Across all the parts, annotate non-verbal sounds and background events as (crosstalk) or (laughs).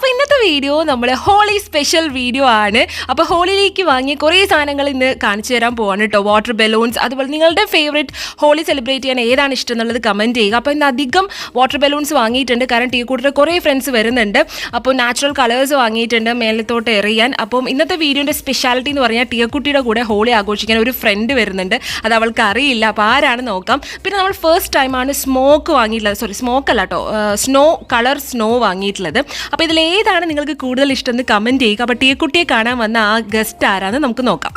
അപ്പോൾ ഇന്നത്തെ വീഡിയോ നമ്മൾ ഹോളി സ്പെഷ്യൽ വീഡിയോ ആണ്. അപ്പോൾ ഹോളിയിലേക്ക് വാങ്ങിയ കുറേ സാധനങ്ങൾ ഇന്ന് കാണിച്ചു തരാൻ പോവാണ് കേട്ടോ വാട്ടർ ബലൂൺസ് അതുപോലെ നിങ്ങളുടെ ഫേവറേറ്റ് ഹോളി സെലിബ്രേറ്റ് ചെയ്യാൻ ഏതാണ് ഇഷ്ടം എന്നുള്ളത് കമന്റ് ചെയ്യുക. അപ്പോൾ ഇന്ന് അധികം വാട്ടർ ബലൂൺസ് വാങ്ങിയിട്ടുണ്ട്. കാരണം ടീ കൂട്ടർ കുറേ ഫ്രണ്ട്സ് വരുന്നുണ്ട്. അപ്പോൾ നാച്ചുറൽ കളേഴ്സ് വാങ്ങിയിട്ടുണ്ട് മേലത്തോട്ട് എറിയാൻ. അപ്പം ഇന്നത്തെ വീഡിയോന്റെ സ്പെഷ്യാലിറ്റി എന്ന് പറഞ്ഞാൽ ടീക്കുട്ടിയുടെ കൂടെ ഹോളി ആഘോഷിക്കാൻ ഒരു ഫ്രണ്ട് വരുന്നുണ്ട്. അത് അവൾക്ക് അറിയില്ല. അപ്പോൾ ആരാണ് നോക്കാം. പിന്നെ നമ്മൾ ഫസ്റ്റ് ടൈമാണ് സ്മോക്ക് വാങ്ങിയിട്ടുള്ളത്. സോറി സ്മോക്ക് അല്ല കേട്ടോ സ്നോ കളർ സ്നോ വാങ്ങിയിട്ടുള്ളത്. അപ്പോൾ ഇതിൽ ഏതാണ് നിങ്ങൾക്ക് കൂടുതൽ ഇഷ്ടം എന്ന് ചെയ്യുക. അപ്പോൾ ടീക്കുട്ടിയെ കാണാൻ വന്ന ആ ഗസ്റ്റ് ആരാന്ന് നമുക്ക് നോക്കാം.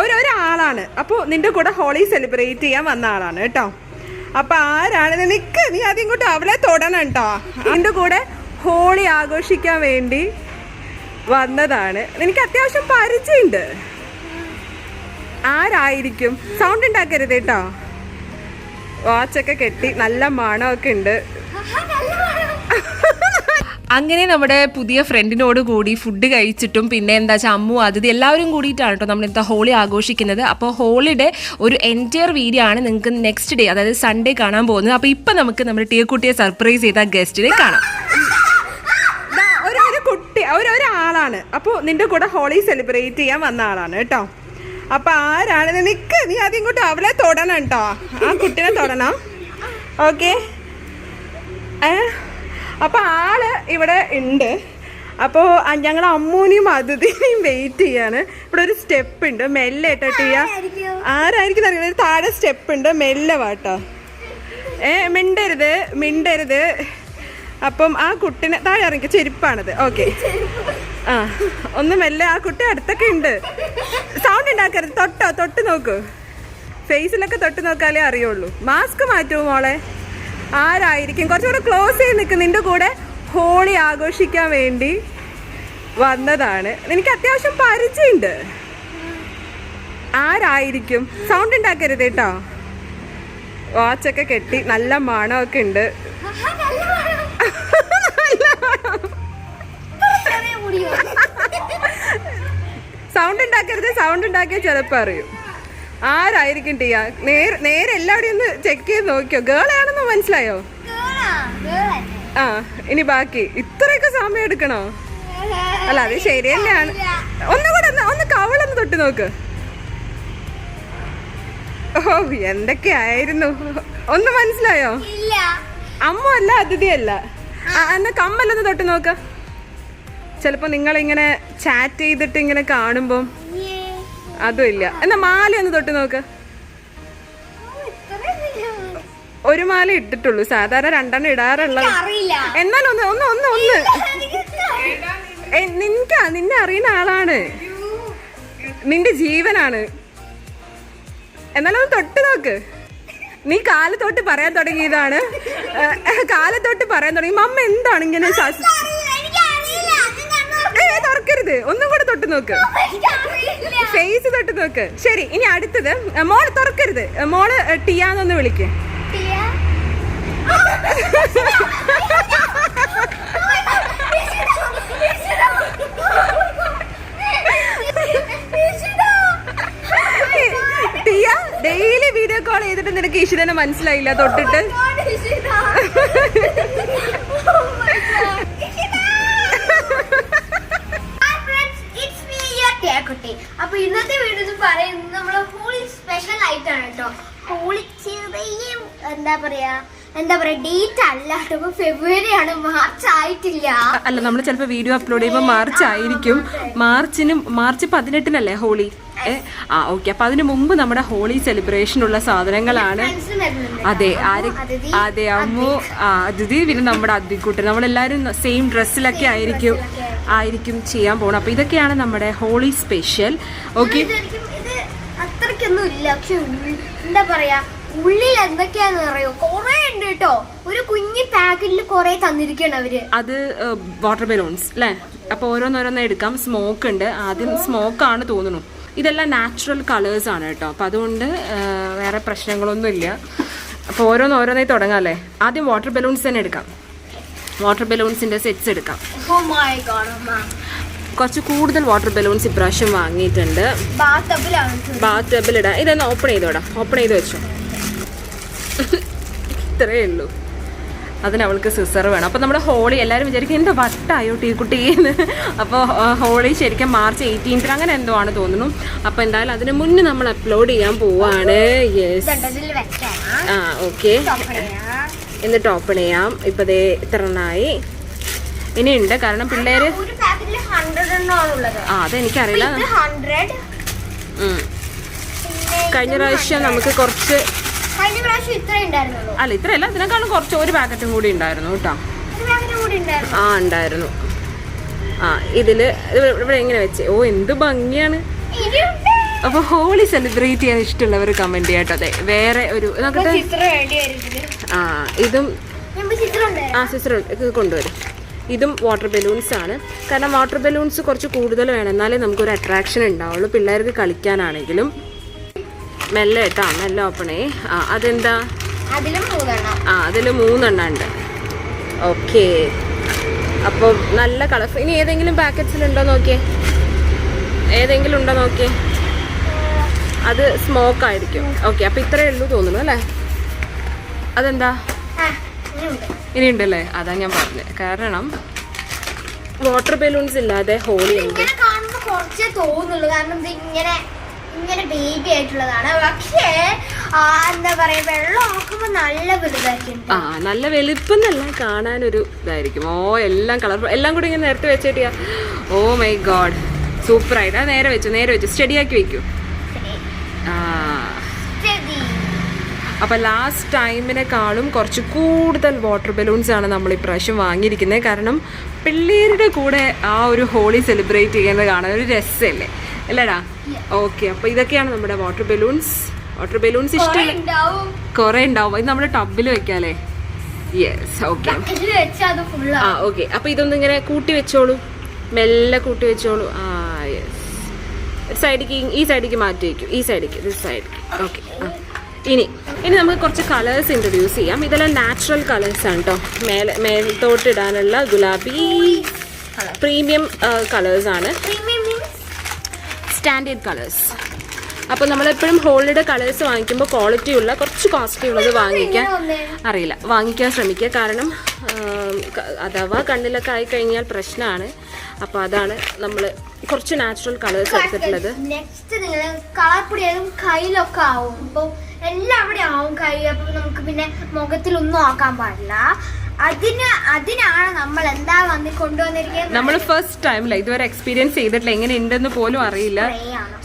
ഒരു ഒരാളാണ്. അപ്പോൾ നിന്റെ കൂടെ ഹോളി സെലിബ്രേറ്റ് ചെയ്യാൻ വന്ന ആളാണ് കേട്ടോ. അപ്പൊ ആരാണ് നിനക്ക് നീ ആദ്യം ഇങ്ങോട്ട് അവളെ തൊടണം കേട്ടോ. നിന്റെ കൂടെ ഹോളി ആഘോഷിക്കാൻ വേണ്ടി വന്നതാണ്. നിനക്ക് അത്യാവശ്യം പരിചയമുണ്ട്. ആരായിരിക്കും? സൗണ്ട് ഉണ്ടാക്കരുത് കേട്ടോ. വാച്ചൊക്കെ കെട്ടി നല്ല മണമൊക്കെ ഉണ്ട്. അങ്ങനെ നമ്മുടെ പുതിയ ഫ്രണ്ടിനോട് കൂടി ഫുഡ് കഴിച്ചിട്ടും പിന്നെ എന്താ വെച്ചാൽ അമ്മു അതിഥി എല്ലാവരും കൂടിയിട്ടാണ് കേട്ടോ നമ്മൾ ഇന്നത്തെ ഹോളി ആഘോഷിക്കുന്നത്. അപ്പോൾ ഹോളിയുടെ ഒരു എന്റയർ വീഡിയോ ആണ് നിങ്ങൾക്ക് നെക്സ്റ്റ് ഡേ അതായത് സൺഡേ കാണാൻ പോകുന്നത്. അപ്പോൾ ഇപ്പം നമുക്ക് നമ്മുടെ ടീയക്കുട്ടിയെ സർപ്രൈസ് ചെയ്ത ഗസ്റ്റിനെ കാണാം. ഒരു കുട്ടി ഒരു ഒരാളാണ്. അപ്പോൾ നിന്റെ കൂടെ ഹോളി സെലിബ്രേറ്റ് ചെയ്യാൻ വന്ന ആളാണ് കേട്ടോ. അപ്പൊ ആരാണ്? നിക്ക്. നീ ആദ്യം ഇങ്ങോട്ട് അവളെ തൊടണം കേട്ടോ. ആ കുട്ടിനെ തൊടണം. ഓക്കെ. അപ്പൊ ആൾ ഇവിടെ ഉണ്ട്. അപ്പോൾ ഞങ്ങൾ അമ്മൂനെയും അതിഥിനെയും വെയിറ്റ് ചെയ്യാണ്. ഇവിടെ ഒരു സ്റ്റെപ്പ് ഉണ്ട്. മെല്ലെ ഇട്ടോ ചെയ്യാ ആരായിരിക്കും? അറിയില്ല. ഒരു താഴെ സ്റ്റെപ്പ് ഉണ്ട്. മെല്ലെ വാട്ടോ ഏ മിണ്ടരുത്. മിണ്ടരുത്. അപ്പം ആ കുട്ടിനെ താഴെ ഇറങ്ങി. ചെരുപ്പാണത്. ഓക്കെ. ആ ഒന്ന് മെല്ലെ ആ കുട്ടി അടുത്തൊക്കെ ഉണ്ട്. സൗണ്ട് ഉണ്ടാക്കരുത്. തൊട്ടോ തൊട്ട് നോക്കൂ. ഫേസിലൊക്കെ തൊട്ട് നോക്കാലേ അറിയുള്ളൂ. മാസ്ക് മാറ്റൂ മോളെ? ആരായിരിക്കും? കുറച്ചുകൂടെ ക്ലോസ് ചെയ്ത് നിൽക്കും നിന്റെ കൂടെ ഹോളി ആഘോഷിക്കാൻ വേണ്ടി വന്നതാണ്. എനിക്ക് അത്യാവശ്യം പരിചയമുണ്ട്. ആരായിരിക്കും? സൗണ്ട് ഉണ്ടാക്കരുത് കേട്ടോ. വാച്ചൊക്കെ കെട്ടി. നല്ല മണമൊക്കെ ഉണ്ട്. (laughs) സൗണ്ട് (laughs) ഉണ്ടാക്കരുത് സൗണ്ട് ഉണ്ടാക്കിയാൽ ചിലപ്പോൾ അറിയും. ആരായിരിക്കും ടിയ? നേരെ നേരെ എല്ലാവരെയും ഒന്ന് ചെക്ക് ചെയ്ത് നോക്കിയോ? ഗേൾ ആണെന്ന് മനസ്സിലായോ? ആ ഇനി ബാക്കി. ഇത്രയൊക്കെ സമയം എടുക്കണോ? അല്ല അത് ശരി തന്നെയാണ്. ഒന്നുകൂടെ ഒന്ന് ഒന്ന് കവളൊന്ന് തൊട്ട് നോക്ക്. ഓ എന്തൊക്കെ ആയിരുന്നു ഒന്ന് മനസ്സിലായോ? അമ്മ അല്ല അതിഥിയല്ല എന്നാ കമ്മലൊന്ന് തൊട്ട് നോക്ക്. ചിലപ്പോ നിങ്ങളിങ്ങനെ ചാറ്റ് ചെയ്തിട്ട് ഇങ്ങനെ കാണുമ്പം അതും ഇല്ല. എന്നാ മാല ഒന്ന് തൊട്ട് നോക്ക്. ഒരു മാല ഇട്ടിട്ടുള്ളൂ. സാധാരണ രണ്ടെണ്ണം ഇടാറുള്ളത്. എന്നാലും ഒന്ന് ഒന്ന് ഒന്ന് ഒന്ന്. നിനക്കാ നിന്നെ അറിയുന്ന ആളാണ്. നിന്റെ ജീവനാണ്. എന്നാലൊന്ന് തൊട്ട് നോക്ക്. നീ കാലത്തോട്ട് പറയാൻ തുടങ്ങിയതാണ്. കാലത്തോട്ട് പറയാൻ തുടങ്ങി. മമ്മ എന്താണ് ഇങ്ങനെ തുറക്കരുത് ഒന്നും കൂടെ തൊട്ട് നോക്ക്. ഫേസ് തൊട്ട് നോക്ക്. ശരി ഇനി അടുത്തത്. മോൾ തുറക്കരുത്. മോൾ ടിയാന്നൊന്ന് വിളിക്ക്. ടിയ? ഡെയിലി വീഡിയോ കോൾ ചെയ്തിട്ട് നിനക്ക് ഈശ്വരനെ മനസ്സിലായില്ല തൊട്ടിട്ട്? ഇന്നത്തെ വീഡിയോ പറയുന്നത് നമ്മൾ ഹോളി സ്പെഷ്യൽ ആയിട്ടാണ് കേട്ടോ. ഹോളി ചെറിയ എന്താ പറയാ എന്താ പറയാ ഡേറ്റ് അല്ല. കേട്ടോ ഫെബ്രുവരി ആണ് മാർച്ച് ആയിട്ടില്ല. അല്ല നമ്മൾ ചിലപ്പോ വീഡിയോ അപ്ലോഡ് ചെയ്യുമ്പോൾ മാർച്ച് ആയിരിക്കും. മാർച്ചിന് മാർച്ച് പതിനെട്ടിനല്ലേ ഹോളി? ആ ഓക്കെ അപ്പൊ അതിനു മുമ്പ് നമ്മുടെ ഹോളി സെലിബ്രേഷൻ ഉള്ള സാധനങ്ങളാണ്. അതെ ആര് അതെ അമ്മു ആ അതിഥി പിന്നെ നമ്മുടെ അതിക്കൂട്ടർ നമ്മളെല്ലാരും സെയിം ഡ്രസ്സിലൊക്കെ ആയിരിക്കും. ആയിരിക്കും ചെയ്യാൻ പോകണം അപ്പൊ ഇതൊക്കെയാണ് നമ്മുടെ ഹോളി സ്പെഷ്യൽ. ഓക്കെ. അത്രയ്ക്കൊന്നും ഇല്ല. പക്ഷെ എന്താ പറയാ ഉള്ളിൽ എന്തൊക്കെയാന്ന് അറിയോ? കൊറേ ഉണ്ട് കേട്ടോ. ഒരു കുഞ്ഞു പാക്കറ്റിൽ കൊറേ തന്നിരിക്കണം അവർ. അത് വാട്ടർ ബലൂൺസ് അല്ലേ അപ്പൊ ഓരോന്നോരോന്നേ എടുക്കാം. സ്മോക്ക് ഉണ്ട്. ആദ്യം സ്മോക്ക് ആണ് തോന്നുന്നു. ഇതെല്ലാം നാച്ചുറൽ കളേഴ്സ് ആണ് കേട്ടോ. അപ്പൊ അതുകൊണ്ട് വേറെ പ്രശ്നങ്ങളൊന്നും ഇല്ല അപ്പൊ ഓരോന്നോരോന്നേ ഓരോന്നായി തുടങ്ങാം അല്ലേ? ആദ്യം വാട്ടർ ബലൂൺസ് തന്നെ എടുക്കാം. വാട്ടർ ബലൂൺസിന്റെ സെറ്റ്സ് എടുക്കാം. Oh. കുറച്ച് കൂടുതൽ വാട്ടർ ബലൂൺസ് ഇപ്രാവശ്യം വാങ്ങിയിട്ടുണ്ട്. ബാത്ത് ടബിൽ ഇടാ. ഇതൊന്ന് ഓപ്പൺ ചെയ്തോടാ. ഓപ്പൺ ചെയ്ത് വെച്ചോ. ഇത്രയേ ഉള്ളൂ. അതിന് അവൾക്ക് സിസർ വേണം. അപ്പോൾ നമ്മുടെ ഹോളി എല്ലാവരും വിചാരിക്കും എന്താ വട്ടായോ ടീ കുട്ടീന്ന് അപ്പോൾ ഹോളി ശരിക്കും മാർച്ച് എയ്റ്റീൻത്തിന് അങ്ങനെ എന്തോ ആണ് തോന്നുന്നു. അപ്പോൾ എന്തായാലും അതിന് മുന്നേ നമ്മൾ അപ്ലോഡ് ചെയ്യാൻ പോവാണ്. യെസ് വെക്കാം ആ ഓക്കെ. എന്നിട്ട് ഓപ്പൺ ചെയ്യാം. ഇപ്പൊ ദേ ഇത്ര ഇനി ഉണ്ട് കാരണം പിള്ളേര് ആ അതെനിക്കറിയില്ല. കഴിഞ്ഞ പ്രാവശ്യം നമുക്ക് കുറച്ച് അല്ല ഇത്രയല്ല. ഇതിനേക്കാളും കുറച്ച് ഒരു പാക്കറ്റും കൂടി ഉണ്ടായിരുന്നു കേട്ടോ. ആ ഉണ്ടായിരുന്നു. ആ ഇതിൽ ഇത് ഇവിടെ എങ്ങനെ വെച്ച്? ഓ എന്ത് ഭംഗിയാണ്. അപ്പൊ ഹോളി സെലിബ്രേറ്റ് ചെയ്യാൻ ഇഷ്ടമുള്ളവർ കമന്റ് ചെയ്യാട്ടോ അതെ വേറെ ഒരു നോക്കട്ടെ. ആ ഇതും ആ സിസ്റ്റർ കൊണ്ടുവരും. ഇതും വാട്ടർ ബലൂൺസ് ആണ്. കാരണം വാട്ടർ ബലൂൺസ് കുറച്ച് കൂടുതൽ വേണം. എന്നാലേ നമുക്കൊരു അട്രാക്ഷൻ ഉണ്ടാവുള്ളൂ. പിള്ളേർക്ക് കളിക്കാനാണെങ്കിലും. മെല്ലെ കേട്ടോ മെല്ലെ ഓപ്പണേ ആ അതെന്താ? ആ അതിൽ മൂന്നെണ്ണം ഉണ്ട്. ഓക്കെ അപ്പോൾ നല്ല കളർ ഇനി ഏതെങ്കിലും പാക്കറ്റ്സിലുണ്ടോ നോക്കിയേ? ഏതെങ്കിലും ഉണ്ടോ നോക്കിയേ? അത് സ്മോക്ക് ആയിരിക്കും. ഓക്കെ അപ്പോൾ ഇത്രയേ ഉള്ളൂ തോന്നുന്നു അല്ലേ? അതെന്താ? ഇനിയുണ്ട്. ഇനി ഉണ്ടല്ലേ അതാ ഞാൻ പറഞ്ഞത് കാരണം വാട്ടർ ബലൂൺസ് ഇല്ലാതെ ഹോളി ഉണ്ട് കുറച്ചേ തോന്നുള്ളൂ. കാരണം ഇത് ഇങ്ങനെ ഇങ്ങനെ ബേബി ആയിട്ടുള്ളതാണ്. പക്ഷേ ആ, എന്താ പറയാ വെള്ളം നല്ല വലുതായിരിക്കും. ആ നല്ല വെളുപ്പെന്നല്ല കാണാനൊരു ഇതായിരിക്കും. ഓ എല്ലാം കളർ എല്ലാം കൂടി ഇങ്ങനെ നേരത്തെ വെച്ചിട്ടിയാ. ഓ മൈ ഗോഡ് സൂപ്പറായിട്ട് നേരെ വെച്ചു നേരെ വെച്ചു. സ്റ്റഡി ആക്കി വെക്കൂ ആ ശരി. അപ്പൊ ലാസ്റ്റ് ടൈമിനെക്കാളും കുറച്ച് കൂടുതൽ വാട്ടർ ബലൂൺസ് ആണ് നമ്മൾ ഇപ്രാവശ്യം വാങ്ങിയിരിക്കുന്നത്. കാരണം പിള്ളേരുടെ കൂടെ ആ ഒരു ഹോളി സെലിബ്രേറ്റ് ചെയ്യുന്നത് കാണാൻ ഒരു രസമല്ലേ? അല്ലേടാ? ഓക്കെ അപ്പോൾ ഇതൊക്കെയാണ് നമ്മുടെ വാട്ടർ ബലൂൺസ് വാട്ടർ ബലൂൺസ് കുറേ ഇഷ്ടമല്ല ഉണ്ടാവും ഉണ്ടാവും ഇത് നമ്മുടെ ടബിൽ വെക്കാല്ലേ? യെസ് ഓക്കെ ആ. ഓക്കെ അപ്പോൾ ഇതൊന്നും ഇങ്ങനെ കൂട്ടി വെച്ചോളൂ. മെല്ലെ കൂട്ടി വെച്ചോളൂ. ആ യെസ് സൈഡിക്ക് ഈ സൈഡിക്ക് മാറ്റി വയ്ക്കും ഈ സൈഡിക്ക് ദിസ് സൈഡിക്ക് ഓക്കെ ആ. ഇനി ഇനി നമുക്ക് കുറച്ച് കളേഴ്സ് ഇൻട്രൊഡ്യൂസ് ചെയ്യാം. ഇതെല്ലാം നാച്ചുറൽ കളേഴ്സ് ആണ് കേട്ടോ മേലെ മേൽത്തോട്ടിടാനുള്ള ഗുലാബി പ്രീമിയം കളേഴ്സ് ആണ്. സ്റ്റാൻഡേർഡ് കളേഴ്സ് അപ്പോൾ നമ്മളെപ്പോഴും ഹോളിഡേ കളേഴ്സ് വാങ്ങിക്കുമ്പോൾ ക്വാളിറ്റി ഉള്ള കുറച്ച് കോസ്റ്റ്ലി ഉള്ളത് വാങ്ങിക്കാൻ അറിയില്ല. വാങ്ങിക്കാൻ ശ്രമിക്കുക. കാരണം അഥവാ കണ്ണിലൊക്കെ ആയി കഴിഞ്ഞാൽ പ്രശ്നമാണ് അപ്പോൾ അതാണ് നമ്മൾ കുറച്ച് നാച്ചുറൽ കളേഴ്സ് എടുത്തിട്ടുള്ളത്. നെക്സ്റ്റ് നിങ്ങൾ കളർ പൊടിയാലും കയ്യിലൊക്കെ ആവും. അപ്പൊ എല്ലാവിടെ ആവും കൈ അപ്പം നമുക്ക് പിന്നെ മുഖത്തിലൊന്നും ആക്കാൻ പാടില്ല. അതിന് അതിനാണ് നമ്മൾ എന്താ വന്ന് കൊണ്ടുവന്നിരിക്കുന്നത്? നമ്മൾ ഫസ്റ്റ് ടൈം അല്ലേ ഇതുവരെ എക്സ്പീരിയൻസ് ചെയ്തിട്ടില്ല. എങ്ങനെ ഉണ്ടെന്ന് പോലും അറിയില്ല.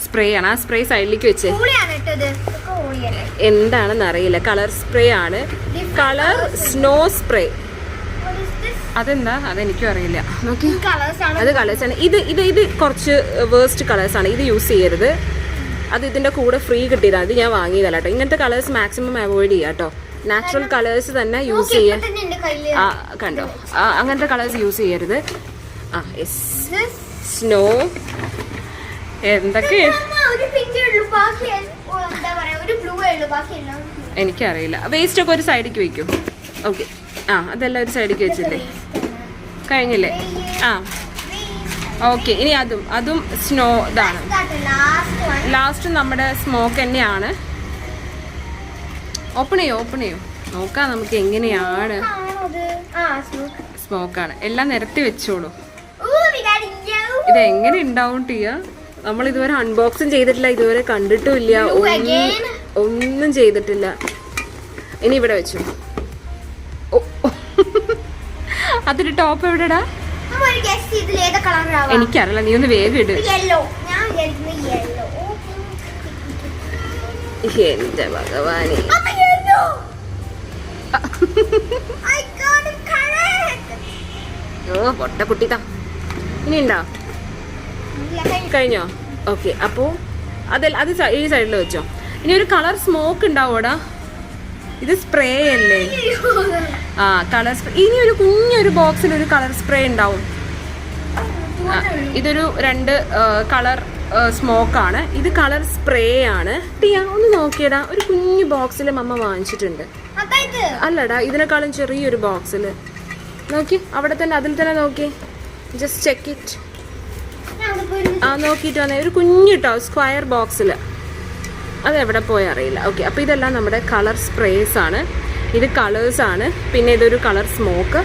സ്പ്രേ ആണ്. ആ സ്പ്രേ സൈഡിലേക്ക് വെച്ച്. എന്താണെന്ന് അറിയില്ല. കളർ സ്പ്രേ ആണ്. കളർ സ്നോ സ്പ്രേ അതെന്താ? അതെനിക്കും അറിയില്ല. നോക്കി അത് കളേഴ്സ് ആണ്. ഇത് ഇത് ഇത് കുറച്ച് വേസ്റ്റ് കളേഴ്സ് ആണ്. ഇത് യൂസ് ചെയ്യരുത്. അത് ഇതിന്റെ കൂടെ ഫ്രീ കിട്ടിയതാണ് ഇത് ഞാൻ വാങ്ങിയതല്ല കേട്ടോ ഇങ്ങനത്തെ കളേഴ്സ് മാക്സിമം അവോയ്ഡ് ചെയ്യുക കേട്ടോ നാച്ചുറൽ കളേഴ്സ് തന്നെ യൂസ് ചെയ്യാൻ കണ്ടോ? ആ, അങ്ങനത്തെ കളേഴ്സ് യൂസ് ചെയ്യരുത്. ആ എസ് സ്നോ എന്തൊക്കെ? എനിക്കറിയില്ല. വേസ്റ്റ് ഒക്കെ ഒരു സൈഡിലേക്ക് വെക്കും. ഓക്കെ ആ അതെല്ലാം ഒരു സൈഡിലേക്ക് വെച്ചില്ലേ കഴിഞ്ഞില്ലേ? ആ. ഓക്കെ ഇനി അതും അതും സ്നോ ഇതാണ്. ലാസ്റ്റ് നമ്മുടെ സ്മോക്ക് തന്നെയാണ്. ഓപ്പൺ ചെയ്യോ ഓപ്പൺ ചെയ്യോ? നോക്കാം നമുക്ക് എങ്ങനെയാണ്. സ്മോക്കാണ് എല്ലാം നിരത്തി വെച്ചോളൂ. ഇതെങ്ങനെ വികാരി ഇത് എങ്ങനെ ഉണ്ടാവും ടിയ? നമ്മൾ ഇതുവരെ അൺബോക്സും ചെയ്തിട്ടില്ല ഇതുവരെ കണ്ടിട്ടുമില്ല ഒന്നും ചെയ്തിട്ടില്ല. ഇനി ഇവിടെ വെച്ചു. അതിന്റെ ടോപ്പ് എവിടെടാ? എനിക്കറിയില്ല നീ ഒന്ന് വേഗം ഇട്. എന്റെ ഭഗവാനെ. ഓ പൊട്ട കുട്ടിതാ ഇനി ഉണ്ടോ കഴിഞ്ഞോ. ഓക്കെ അപ്പോൾ അതെ അത് ഈ സൈഡിൽ വെച്ചോ. ഇനി ഒരു കളർ സ്മോക്ക് ഉണ്ടാവോടാ ഇത് സ്പ്രേ അല്ലേ? ആ കളർ സ്പ്രേ ഇനി ഒരു കുഞ്ഞൊരു ബോക്സിൽ ഒരു കളർ സ്പ്രേ ഉണ്ടാവും ഇതൊരു രണ്ട് കളർ സ്മോക്കാണ്. ഇത് കളർ സ്പ്രേ ആണ് ടിയ ഒന്ന് നോക്കിയടാ. ഒരു കുഞ്ഞു ബോക്സിൽ മമ്മ വാങ്ങിച്ചിട്ടുണ്ട്. അല്ലടാ ഇതിനേക്കാളും ചെറിയൊരു ബോക്സിൽ നോക്കി അവിടെ തന്നെ അതിൽ തന്നെ നോക്കി. ജസ്റ്റ് ചെക്ക് ഇറ്റ് ആ നോക്കിയിട്ട് വന്നേ. ഒരു കുഞ്ഞിട്ടോ സ്ക്വയർ ബോക്സിൽ അത് എവിടെ പോയി അറിയില്ല. ഓക്കെ അപ്പോൾ ഇതെല്ലാം നമ്മുടെ കളർ സ്പ്രേസ് ആണ് ഇത് കളേഴ്സ് ആണ് പിന്നെ ഇതൊരു കളർ സ്മോക്ക്.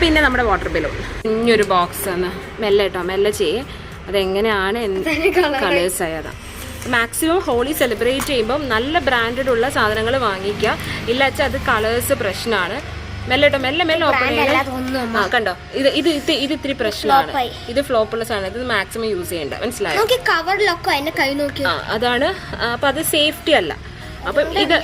പിന്നെ നമ്മുടെ വാട്ടർ ബലൂൺ കുഞ്ഞൊരു ബോക്സ് ആണ്. മെല്ലെ കേട്ടോ മെല്ലെ ചെയ്യേ. അതെങ്ങനെയാണ് കളേഴ്സ് ആയത് മാക്സിമം ഹോളി സെലിബ്രേറ്റ് ചെയ്യുമ്പം നല്ല ബ്രാൻഡഡ് ഉള്ള സാധനങ്ങൾ വാങ്ങിക്കുക ഇല്ലാച്ചാൽ അത് കളേഴ്സ് പ്രശ്നമാണ് മെല്ലെ കേട്ടോ മെല്ലെ മെല്ലെ ഓപ്പൺ ചെയ്യണം ആ കണ്ടോ? ഇത് ഇത് ഇത് ഇത് ഇത്തിരി പ്രശ്നമാണ് ഇത് ഫ്ലോപ്പ് ഉള്ള സാധനം. ഇത് മാക്സിമം യൂസ് ചെയ്യേണ്ട. മനസ്സിലായോ? കവറിലൊക്കെ കൈ നോക്കി. അതാണ്. അപ്പൊ അത് സേഫ്റ്റി അല്ല. അപ്പം ഇത്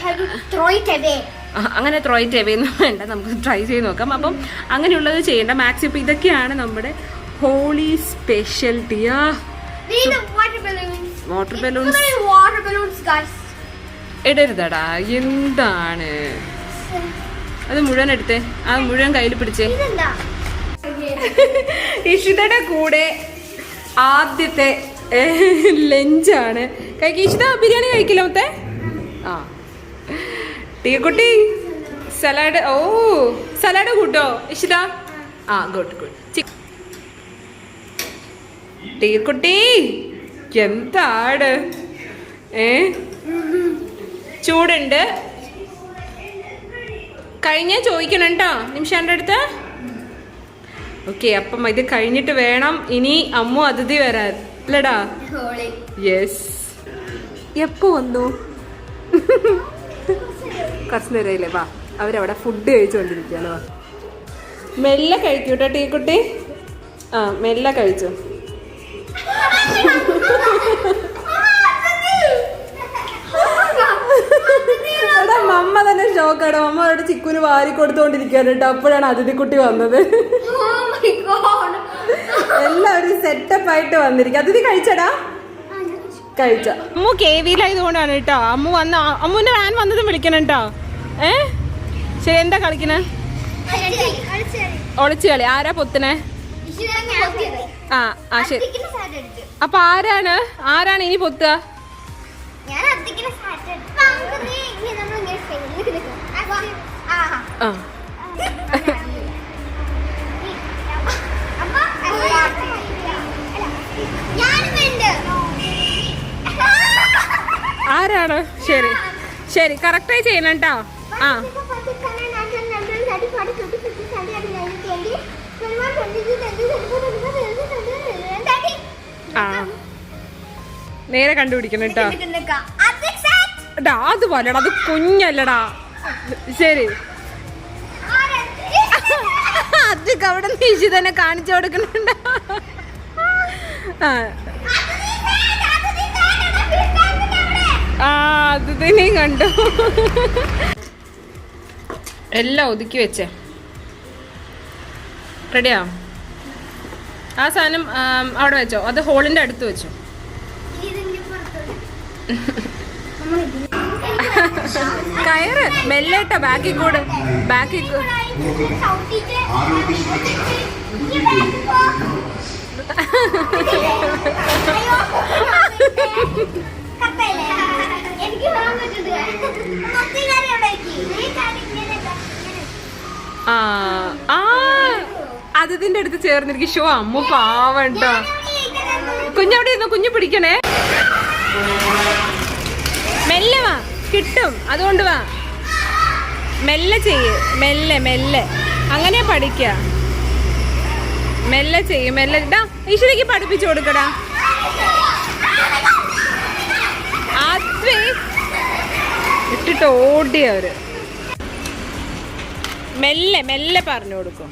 അങ്ങനെ ത്രോ ഇറ്റ് എവേന്നും വേണ്ട നമുക്ക് ട്രൈ ചെയ്ത് നോക്കാം. അപ്പം അങ്ങനെയുള്ളത് ചെയ്യേണ്ട. മാക്സിമം ഇപ്പം ഇതൊക്കെയാണ് നമ്മുടെ ഹോളി സ്പെഷ്യൽ ആ. Water balloons. ഇടരുതടാ. എന്താണ്? അത് മുഴുവൻ എടുത്തേ. ആ മുഴുവൻ കയ്യിൽ പിടിച്ചേ. ഇഷിതയുടെ കൂടെ ആദ്യത്തെ ലഞ്ചാണ്. കഴിക്കുക ഇഷിത ബിരിയാണി കഴിക്കില്ല മൊത്തേ? ആ. ടീക്കുട്ടി സലാഡ് ഓ സലാഡ് കൂട്ടോ? ഇഷിത? ആ ഗുഡ് ഗുഡ്. ടീക്കുട്ടി എന്താണ് ഏ? ചൂടുണ്ട്. കഴിഞ്ഞ ചോദിക്കണം കേട്ടോ നിമിഷാന്റെ അടുത്ത്. ഓക്കെ അപ്പം ഇത് കഴിഞ്ഞിട്ട് വേണം. ഇനി അമ്മു അതിഥി വരാൻ. അല്ലടാ? യെസ്. എപ്പോ വന്നു? (laughs) കുറച്ച് നേരമായില്ലേ വാ. അവരവിടെ ഫുഡ് കഴിച്ചുകൊണ്ടിരിക്കുകയാണ് വാ. മെല്ലെ കഴിക്കൂ കേട്ടോ ടീക്കുട്ടി. ആ മെല്ലെ കഴിച്ചു. എടാ മമ്മ തന്നെ ഷോക്കാണ്. മമ്മ അവിടെ ചിക്കുന് വാരി കൊടുത്തോണ്ടിരിക്കുകയാണ് കേട്ടോ അപ്പോഴാണ് അതിഥിക്കുട്ടി വന്നത്. Oh. എല്ലാവരും സെറ്റപ്പ് ആയിട്ട് വന്നിരിക്കും. അതിഥി കഴിച്ചടാ. കഴിച്ച? അമ്മു കെ വിയിലായതുകൊണ്ടാണ് കേട്ടോ. അമ്മു വന്ന അമ്മുവിന്റെ വാൻ വന്നതും വിളിക്കണം കേട്ടോ. ഏ? ശരി എന്താ കളിക്കണേ? ഒളിച്ചു കളി. ആരാ പൊത്തനെ ആ ആ ശരി. അപ്പൊ ആരാണ്? ആരാണ് ഇനി പൊത്തുക? ഞാൻ അത്തിക്കുന്ന സാറ്റ് ആരാണ്? ശരി. ശരി കറക്റ്റായി ചെയ്യണം കേട്ടോ ആ. ആ. നേരെ കണ്ടുപിടിക്കണം കേട്ടോ അത് പോലെടാ അത് കുഞ്ഞല്ലടാ. ശരി. അത് അവിടെ നീശി തന്നെ കാണിച്ചു കൊടുക്കുന്നുണ്ടോ. ആ. ആ അത് തന്നെയും കണ്ടു. എല്ലാം ഒതുക്കി വെച്ചേ. റെഡിയാ? ആ സാധനം അവിടെ വെച്ചോ. അത് ഹോളിന്റെ അടുത്ത് വെച്ചോ. കയറ്. മെല്ലേട്ട ബാക്കി കൂടെ. ബാക്കി എനിക്ക് ആ ആ അതിഥിന്റെ അടുത്ത് ചേർന്നിരിക്കും. ഷോ അമ്മ പാവണ്ടോ. കുഞ്ഞവിടെ ഇരുന്നു? കുഞ്ഞു പിടിക്കണേ. മെല്ലെ വാ. കിട്ടും. അതുകൊണ്ട് വാ. മെല്ലെ ചെയ്യ്. മെല്ലെ മെല്ലെ. അങ്ങനെ പഠിക്ക. മെല്ലെ ചെയ്യ് മെല്ലെ. ഇതാ ഈശ്വരിക്ക് പഠിപ്പിച്ചു കൊടുക്കടാ. ഇട്ടിട്ട് ഓടിയവര് മെല്ലെ മെല്ലെ പറഞ്ഞു കൊടുക്കും.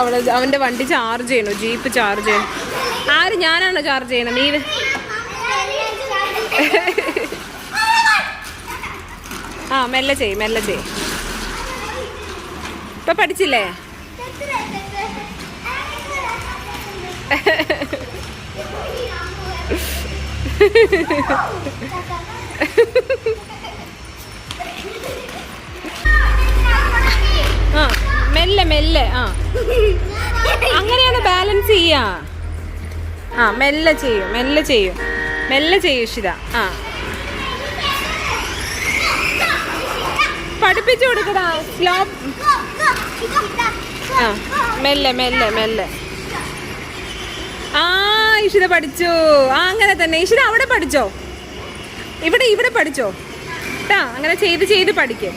അവളെ അവന്റെ വണ്ടി ചാർജ് ചെയ്യണു? ജീപ്പ് ചാർജ് ചെയ്യണം? ആര് ഞാനാണോ ചാർജ് ചെയ്യണം? നീ ആ മെല്ലെ ചെയ് മെല്ലെ ചെയ് ഇപ്പൊ പഠിച്ചില്ലേ? ആ മെല്ലെ മെല്ലെ ആ. അങ്ങനെയാണ് ബാലൻസ് ചെയ്യാ. ആ മെല്ലെ ചെയ്യും മെല്ലെ ചെയ്യും. മെല്ലെ ചെയ്യും ഇഷിത ആ. പഠിപ്പിച്ചു കൊടുക്കടാ സ്ലോ ആ മെല്ലെ മെല്ലെ മെല്ലെ. ആ ഇഷിത പഠിച്ചു. ആ അങ്ങനെ തന്നെ. ഇഷിത അവിടെ പഠിച്ചോ? ഇവിടെ ഇവിടെ പഠിച്ചോ? ട്ടാ അങ്ങനെ ചെയ്ത് ചെയ്ത് പഠിക്കും.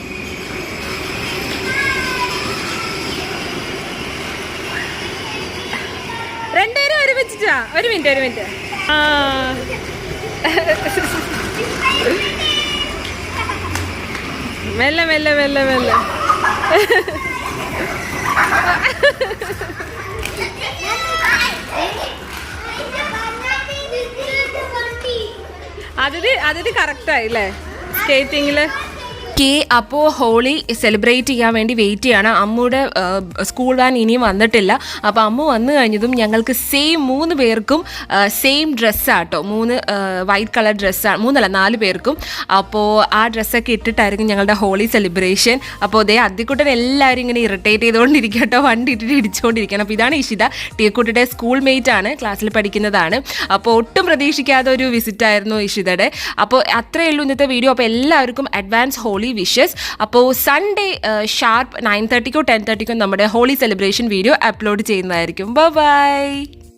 രണ്ടുപേരും ഒരുമിച്ചിട്ടാ. ഒരു മിനിറ്റ് ഒരു മിനിറ്റ്. മെല്ലെ മെല്ലെ മെല്ലെ മെല്ലെ. (laughs) അതിഥി അതിഥി കറക്റ്റായി അല്ലേ സ്കേറ്റിങ്ങിൽ കെ അപ്പോൾ ഹോളി സെലിബ്രേറ്റ് ചെയ്യാൻ വേണ്ടി വെയിറ്റ് ചെയ്യാണ്. അമ്മയുടെ സ്കൂൾ വാൻ ഇനിയും വന്നിട്ടില്ല. അപ്പോൾ അമ്മ വന്നു കഴിഞ്ഞതും ഞങ്ങൾക്ക് സെയിം മൂന്ന് പേർക്കും സെയിം ഡ്രസ്സാട്ടോ മൂന്ന് വൈറ്റ് കളർ ഡ്രസ്സാണ് മൂന്നല്ല നാല് പേർക്കും. അപ്പോൾ ആ ഡ്രസ്സൊക്കെ ഇട്ടിട്ടായിരിക്കും ഞങ്ങളുടെ ഹോളി സെലിബ്രേഷൻ അപ്പോൾ അതേ അദ്യക്കുട്ടൻ എല്ലാവരും ഇങ്ങനെ ഇറിറ്റേറ്റ് ചെയ്തുകൊണ്ടിരിക്കുക കേട്ടോ. വണ്ടി ഇട്ടിട്ട് ഇടിച്ചുകൊണ്ടിരിക്കണം അപ്പോൾ ഇതാണ് ഇഷിത. ടീക്കുട്ടിയുടെ സ്കൂൾ മേറ്റ് ആണ് ക്ലാസ്സിൽ പഠിക്കുന്നതാണ്. അപ്പോൾ ഒട്ടും പ്രതീക്ഷിക്കാത്ത ഒരു വിസിറ്റ് ആയിരുന്നു ഇഷിതയുടെ. അപ്പോൾ അത്രയേ ഉള്ളൂ ഇന്നത്തെ വീഡിയോ അപ്പോൾ എല്ലാവർക്കും അഡ്വാൻസ് ഹോളി വിഷസ് അപ്പോൾ സൺഡേ ഷാർപ്പ് നയൻ തേർട്ടിക്കോ ടെൻ തേർട്ടിക്കോ നമ്മുടെ ഹോളി സെലിബ്രേഷൻ വീഡിയോ അപ്ലോഡ് ചെയ്യുന്നതായിരിക്കും. ബൈ